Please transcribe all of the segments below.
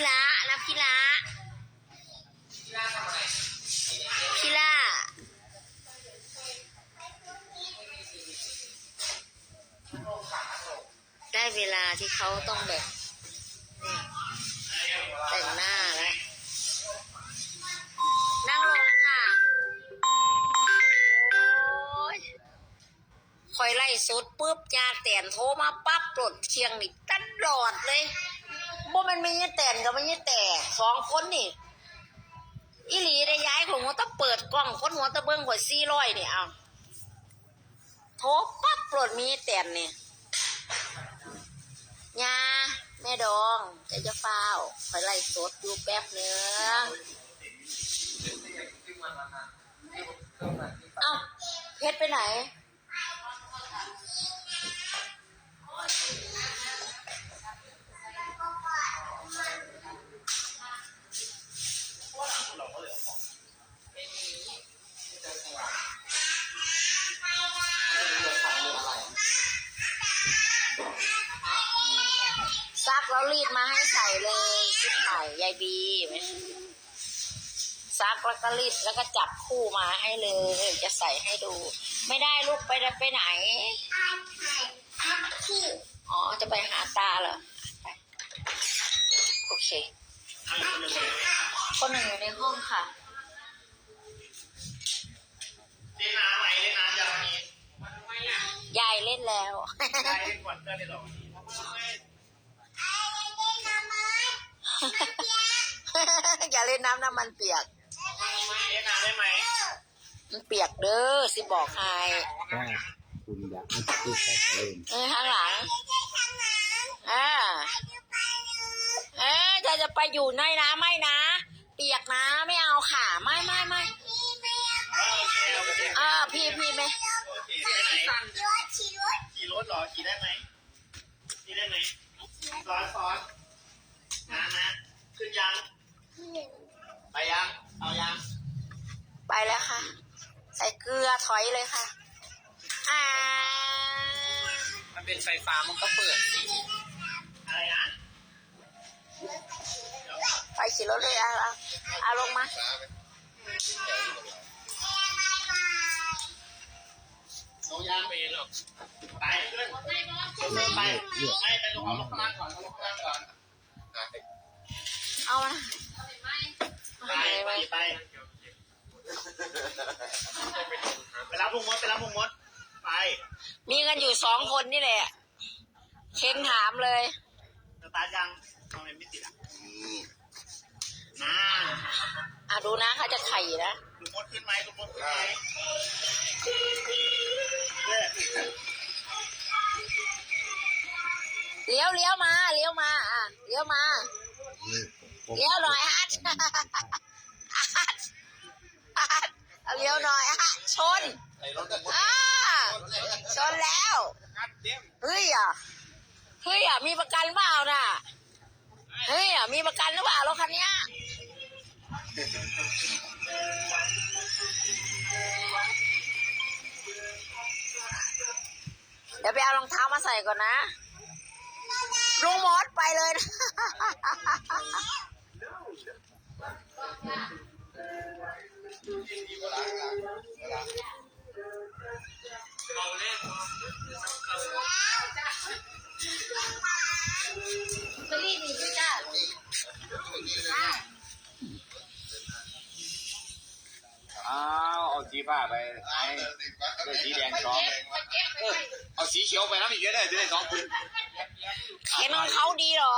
พี่ละนะพี่ละพี่ละได้เวลาที่เขาต้องแบบแต่งหน้าแล้วนั่งลงค่ะ โอ้ยคอยไล่สุดปุ๊บยาแตนโทรมาปั๊บปลดเชียงนี่ตลอดเลย บ่มันไม่ใช่แตนกับไม่ใช่แต่สองคนนี่อีหลีได้ย้ายของหัวตะเปิดกล้องคนหัวตะเบิ้งหัวซี่ร้อยนี่เอาโทรปั๊บปลดมีแตนนี่ยาแม่ดองใจจะเฝ้าวคอยไล่สดอยู่แป๊บเนื้อเอาเพชรไปไหน บีไหมซักแล้วก็รีดแล้วก็จับคู่มาให้เลย จะใส่ให้ดู ไม่ได้ลูกไปไปไหนอ๋อจะไปหาตาเหรอไปโอเคคนหนึ่งอยู่ในห้องค่ะเล่นน้ำไหมเล่นน้ำยังวันนี้ยายเล่นแล้วได้เล่นก่อนก็ได้หรอ อย่าเล่นน้ำน้ำมันเปียก เล่นน้ำได้ไหมมันเปียกเด้อสิบอกใครถ้าคุณอยากให้พูดแค่เล่นเออข้างหลังอ่าเออจะจะไปอยู่ในน้ำไม่นะ เปียกนะไม่เอาค่ะไม่ไม่ไม่เออโอเคโอเคอ่าพี่พี่ไม่โอเคไปไหนขี่รถเหรอขี่ได้ไหมขี่ได้ไหมซ้อนซ้อนนะนะขึ้นยัง ไปยัง เอายัง ไปแล้วค่ะ ใส่เกลือถอยเลยค่ะ อ่า มันเป็นไฟฟ้ามันก็เปิดสิอะไรนะไปขี่รถเลยอะเอาเอาลงมาเอายังไปหรอกไปขึ้นไปไปไปลงเอาลงข้างล่างก่อนเอาลงข้างล่างก่อนเอามาไปไปไป ไปรับลุงมดไปรับลุงมดไปมีกันอยู่สองคนนี่แหละ เค้นถามเลยสตาร์ทยังทำไมไม่ติดอะน่าอะดูนะเขาจะไข่นะลุงมดขึ้นไหมลุงมดขึ้นไหมเนี่ยเลี้ยวเลี้ยวมาเลี้ยวมาอะเลี้ยวมานี่ผมเลี้ยวหน่อยฮัทฮัทฮัท เอาเลี้ยวหน่อยฮัทชนอ่าชนแล้วเฮ้ยอะเฮ้ยอะมีประกันเปล่าน่ะเฮ้ยอะมีประกันหรือเปล่ารถคันเนี้ยเดี๋ยวไปเอารองเท้ามาใส่ก่อนนะลุงมดไปเลยนะ ไปไอ้ด้วยสีแดงสองเออเอาสีเขียวไปน้ำอีกก็ได้จะได้สองคืนเข็นของเขาดีเหรอ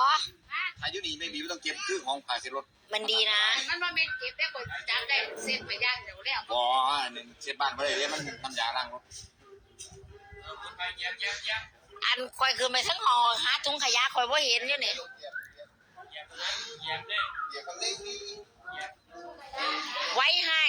อายุนี้ไม่มีไม่ต้องเก็บคือของผ่าเสรถมันดีนะ มันมาเป็นเก็บได้กดจับได้เส้นไปย่างเดี๋ยวแล้วบ่อันนี้เช็ดบ้านไปเลยมันน้ำยาล้างรถไปเย็บเย็บเย็บอันคอยคือไปทั้งหอหาถุงขยะคอยว่าเห็นอยู่นี่เย็บนั้นเย็บเนี่ยไว้ให้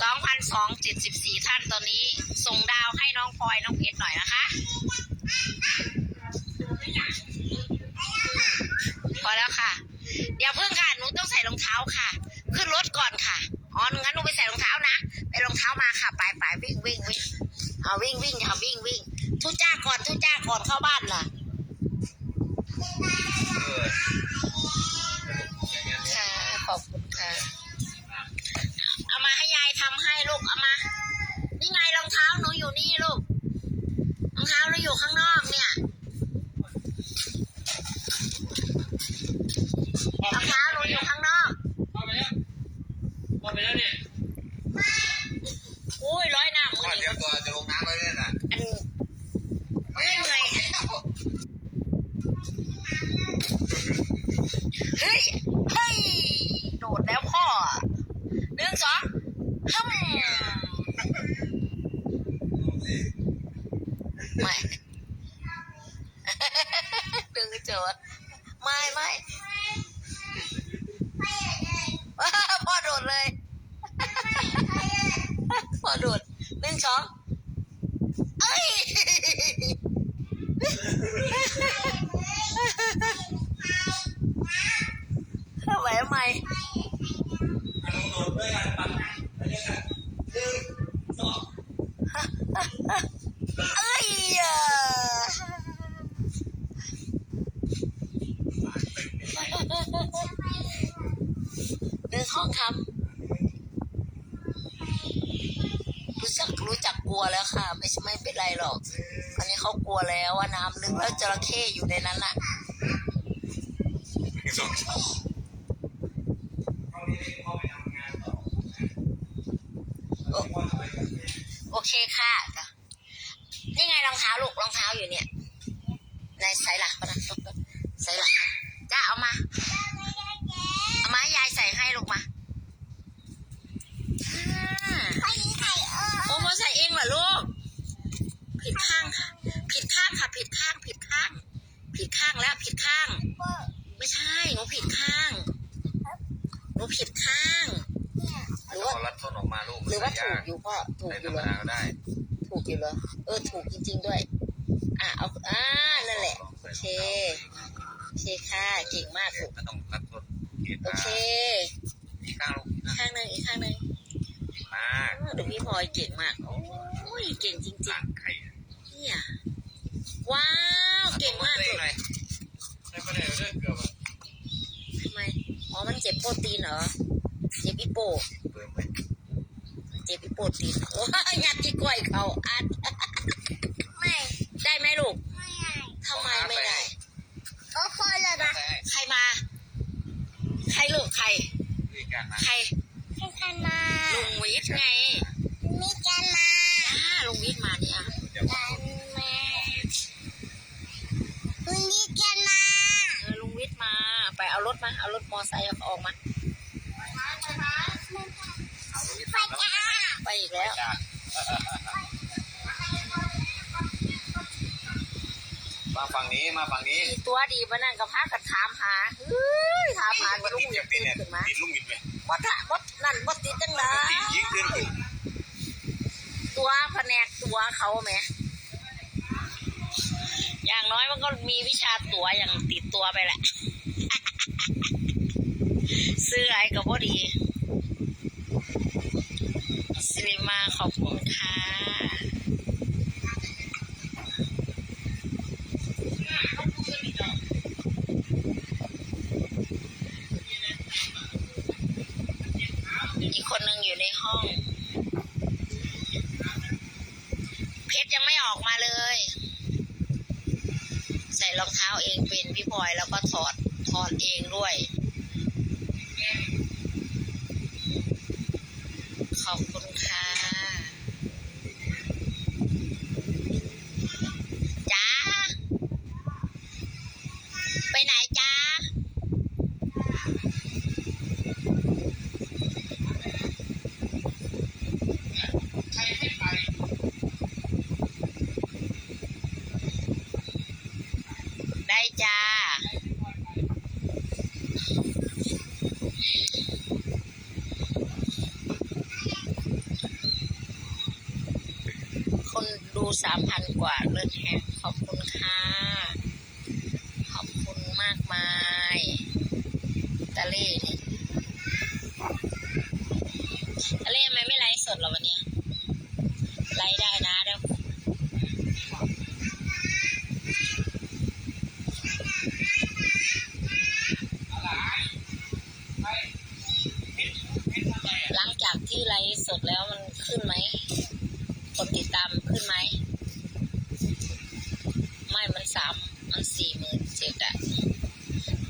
สองพัท่านตอนนี้ ส่งดาวให้น้องพลอยน้องเพชรหน่อยนะคะ พอแล้วค่ะ เดี๋ยวเพิ่งค่ะหนูต้องใส่รองเท้าค่ะ ขึ้นรถก่อนค่ะอ๋องั้นหนูไปใส่รองเท้านะไปรองเท้ามาค่ะไปไปวิ่งวิ่งวิ่งเอาวิ่งวิ่งค่ะวิ่งวิ่งทุจ้าก่อนทุจ้าก่อนเข้าบ้านล่ะ ทำยทำให้ลูกเอามา นี่ไงรองเท้าหนูอยู่นี่ลูก รองเท้าหนูอยู่ข้างนอกเนี่ยรองเท้าหนูอยู่ข้างนอก เข้าไปแล้วเข้าไปแล้วเนี่ย อุ้ยร้อยหน้ามือ พ่อเตรี นี่ ยมตัวจะลงน้ำเลยเนี่ยนะ อันเมื่อยเมื่อยเฮ้ยเฮ้ยโดดแล้วพ่อหนึ่งสองฮึม ไม่ดึงโจทย์ไม่ไม่พ่อโดดเลยพ่อโดดหนึ่งสองเอ้ยทำไมทำไมเอ้ยอะเดินห้องคำรู้จักรู้จักกลัวแล้วค่ะ ไม่ใช่ไม่เป็นไร หรอก อันนี้เขากลัวแล้วว่าน้ำลึกแล้วจระเข้อยู่ในนั้นน่ะโอเคค่ะนี่ไงรองเท้าลูกรองเท้าอยู่เนี่ย ในใส่หลักปะนะใส่หลักจ้าเอามา เอามาให้ยายใส่ให้ลูกมาอ่าโอ้มาใส่เองเหรอลูก ผิดข้างค่ะ ผิดข้างค่ะ ผิดข้าง ผิดข้าง ผิดข้างแล้ว ผิดข้าง ไม่ใช่ หนูผิดข้าง หนูผิดข้าง หรือว่า รัดต้นออกมาลูก หรือว่าถูกอยู่พ่อ ถูกในอธรยู่รมเหรอดาก็ได้ถูกอยู่เหรอเออถูกจริง ๆด้วย อะเอาอ่านั่นแหละโอเคโอเคค่ะเก่งมากลูกก็ต้องรัดต้นเกล็ดโอเคอีกข้างลูกอีกอีกข้างหนึ่งอีกข้างหนึ่งมากเออดูพี่พลอยเก่งมากโอ้ยเก่งจริงล้างไข่ๆเนี่ยว้าวเก่งมากเลลูยกหน่อยให้ประเดี๋ยวเรื่องเกือบทำไมอ๋อมันเจ็บโปรตีนเหรอเจ็บอีโปเปิดไปเจ็บอีโปรตีนโอ้ยยัดที่ก้อยเขาอัด ไม่ได้ไหมลูก ไม่ทำไมไม่ได้ก็พอแล้วนะใครมา ใครลูกใครวิธีการใครให้กันมาลุงวิทย์ไงมีกันมาอ่าลุงวิทย์มาเนี่ยเดี๋ยวกันมาคุณมีกันมา เออลุงวิทย์มา ไปเอารถมา เอารถมอไซค์ออกมาลูก ไปจ้า ไปอีกแล้ว จ้า มาฝั่งนี้มาฝั่งนี้มีตัวดีมานั่งกับพากันถามหาเฮ้ยถามหากับลุงวิทจะย์ปีตื่นเนี่ยขึ้นมาติดลุงบิดไหมวัดวัดนั่นวัดติดจังเลยติดยิงขึ้นขึ้นตัวแผนกตัวเขาไหมอย่างน้อยมันก็มีวิชาตัวอย่างติดตัวไปแหละซื้ออะไรก็พอดีสิริมาขอบคุณค่ะ อีกคนหนึ่งอยู่ในห้อง เพชรยังไม่ออกมาเลย ใส่รองเท้าเองเป็นพี่พล อยแล้วก็ถอดถอดเองด้วย ขอบคุณค่ะามพันกว่าเลิศแฮงขอบคุณค่ะ ขอบคุณมากมายตะเล่ตะเล่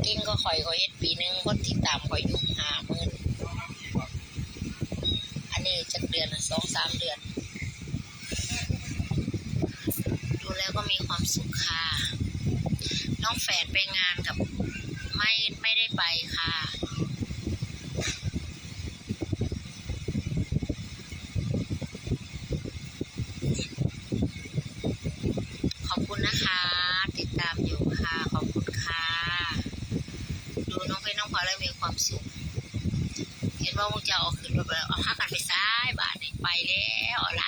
นี่ข่อยข่อยเฮ็ดปีหนึงคนติดตามข่อยยู่ห้าหมื่นอันนี้จักเดือนสองสามเดือน ดูแล้วก็มีความสุขค่ะ น้องแฝดไปงานกับไม่ไม่ได้ไปค่ะขอบคุณนะคะ ติดตามอยู่ค่ะ ขอบคุณค่ะ ดูน้องเพชรน้องพลอยแล้วมีความสุข ว่ามึงจะเอาขึ้นรถไปแล้วเอาห้ากันไปซ้ายบาทนี่ไปแล้วหลาน